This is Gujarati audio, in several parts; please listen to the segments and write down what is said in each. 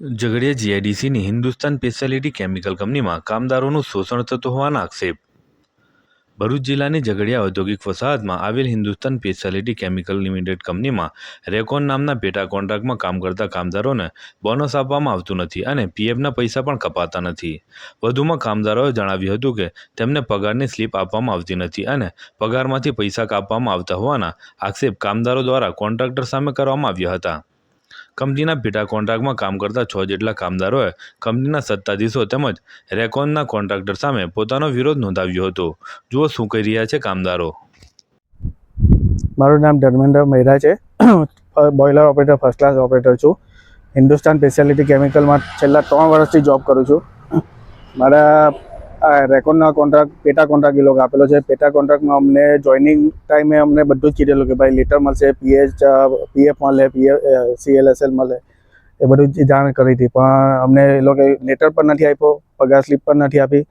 ઝઘડિયા જીઆઈડીસીની હિન્દુસ્તાન સ્પેશિયાલિટી કેમિકલ કંપનીમાં કામદારોનું શોષણ થતું હોવાના આક્ષેપ. ભરૂચ જિલ્લાની ઝઘડિયા ઔદ્યોગિક વસાહતમાં આવેલ હિન્દુસ્તાન સ્પેશિયાલિટી કેમિકલ લિમિટેડ કંપનીમાં રેકોન નામના પેટા કોન્ટ્રાક્ટમાં કામ કરતા કામદારોને બોનસ આપવામાં આવતું નથી અને પીએફના પૈસા પણ કપાતા નથી. વધુમાં કામદારોએ જણાવ્યું હતું કે તેમને પગારની સ્લીપ આપવામાં આવતી નથી અને પગારમાંથી પૈસા કાપવામાં આવતા હોવાના આક્ષેપ કામદારો દ્વારા કોન્ટ્રાક્ટર સામે કરવામાં આવ્યા હતા. કંપનીના પેટા કોન્ટ્રાક્ટમાં કામ કરતા છ જેટલા કામદારોએ કંપનીના સત્તાધીશો તેમજ રેકોનના કોન્ટ્રાક્ટર સામે પોતાનો વિરોધ નોંધાવ્યો હતો. જુઓ શું કહી રહ્યા છે કામદારો. મારું નામ ધર્મેન્દ્ર મહેરા છે. Boiler operator, first class operator છું. હિન્દુસ્તાન સ્પેશિયાલિટી કેમિકલમાં છેલ્લા ત્રણ વર્ષથી જોબ કરું છું. મારા રેકોર્ડના કોન્ટ્રાક્ટ પેટા કોન્ટ્રાક્ટ એ લોકો આપેલો છે. પેટા કોન્ટ્રાક્ટમાં અમને જોઈનિંગ ટાઈમે અમને બધું જ કીધેલું કે ભાઈ લેટર મળશે પીએચ પીએફ મળે પીએફ સીએલએસએલ મળે. એ બધું જાણ કરી હતી. પણ અમને એ લોકો લેટર પણ નથી આપ્યો, પગાર સ્લીપ પણ નથી આપી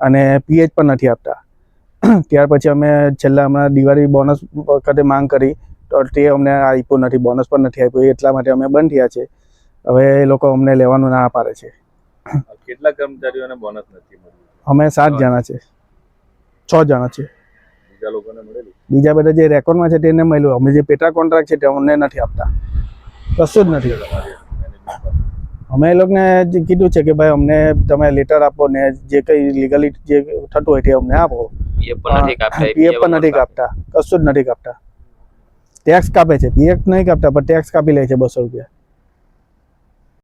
અને પીએચ પણ નથી આપતા. ત્યાર પછી અમે છેલ્લા હમણાં દિવાળી બોનસ વખતે માંગ કરી, તો તે અમને આપ્યું નથી બોનસ પણ નથી આપ્યું. એટલા માટે અમે બંધ થયા છે. હવે એ લોકો અમને લેવાનું ના પાડે છે. કેટલા કર્મચારીઓને બોનસ નથી મળ્યું? અમે સાત જણા છે છ જણા છે બીજા લોકોને મળેલું? બીજા બધા જે રેકોર્ડમાં છે તેને મળ્યું. અમે જે પેટા કોન્ટ્રાક્ટ છે તે અમને નથી આપતા. કશું જ નથી. અમે એ લોકોને કીધું છે કે ભાઈ અમને તમે લેટર આપો ને જે કંઈ લીગલી જે થતું હોય તે અમને આપો. પીએફ પણ નથી કાપતા કશું જ નથી કાપતા. ટેક્સ કાપે છે. પીએફ નહીં કાપતા પણ ટેક્સ કાપી લે છે બસો રૂપિયા.